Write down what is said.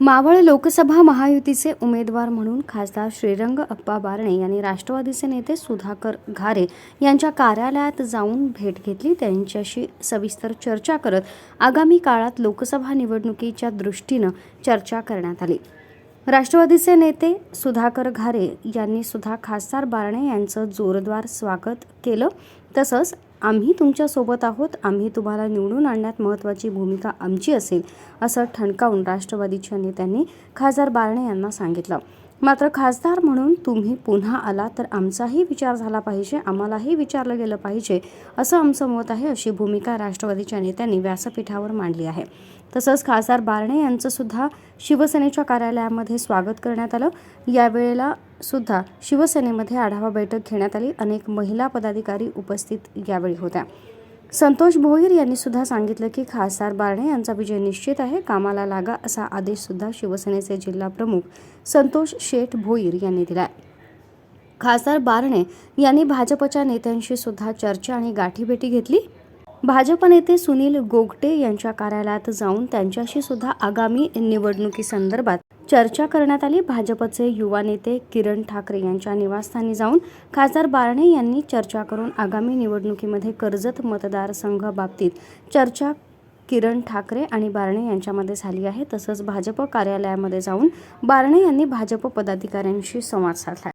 मावळ लोकसभा महायुतीचे उमेदवार म्हणून खासदार श्रीरंग अप्पा बारणे यांनी राष्ट्रवादीचे नेते सुधाकर घारे यांच्या कार्यालयात जाऊन भेट घेतली. त्यांच्याशी सविस्तर चर्चा करत आगामी काळात लोकसभा निवडणुकीच्या दृष्टीनं चर्चा करण्यात आली. राष्ट्रवादीचे नेते सुधाकर घारे यांनी सुद्धा खासदार बारणे यांचं जोरदार स्वागत केलं. तसंच आम्ही तुमच्यासोबत आहोत. आम्ही तुम्हाला निवडून आणण्यात महत्त्वाची भूमिका आमची असेल असं ठणकावून राष्ट्रवादीच्या नेत्यांनी खासदार बारणे यांना सांगितलं. मात्र खासदार म्हणून तुम्ही पुन्हा आला तर आमचाही विचार झाला पाहिजे आम्हालाही विचारलं गेलं पाहिजे असं आमचं मत आहे अशी भूमिका राष्ट्रवादीच्या नेत्यांनी व्यासपीठावर मांडली आहे. तसंच खासदार बारणे यांचं सुद्धा शिवसेनेच्या कार्यालयामध्ये स्वागत करण्यात आलं. यावेळेला सुद्धा शिवसेनेमध्ये आढावा बैठक घेण्यात आली. अनेक महिला पदाधिकारी उपस्थित यावेळी होत्या. संतोष भोईर यांनी सुद्धा सांगितलं की खासदार बारणे यांचा विजय निश्चित आहे कामाला लागा असा आदेश सुद्धा शिवसेनेचे जिल्हा प्रमुख संतोष शेठ भोईर यांनी दिलाय. खासदार बारणे यांनी भाजपच्या नेत्यांशी सुद्धा चर्चा आणि गाठीभेटी घेतली. भाजप नेते सुनील गोगटे यांच्या कार्यालयात जाऊन त्यांच्याशी सुद्धा आगामी निवडणुकीसंदर्भात चर्चा करण्यात आली. भाजपचे युवा नेते किरण ठाकरे यांच्या निवासस्थानी जाऊन खासदार बारणे यांनी चर्चा करून आगामी निवडणुकीमध्ये कर्जत मतदारसंघ बाबतीत चर्चा किरण ठाकरे आणि बारणे यांच्यामध्ये झाली आहे. तसंच भाजप कार्यालयामध्ये जाऊन बारणे यांनी भाजप पदाधिकाऱ्यांशी संवाद साधला.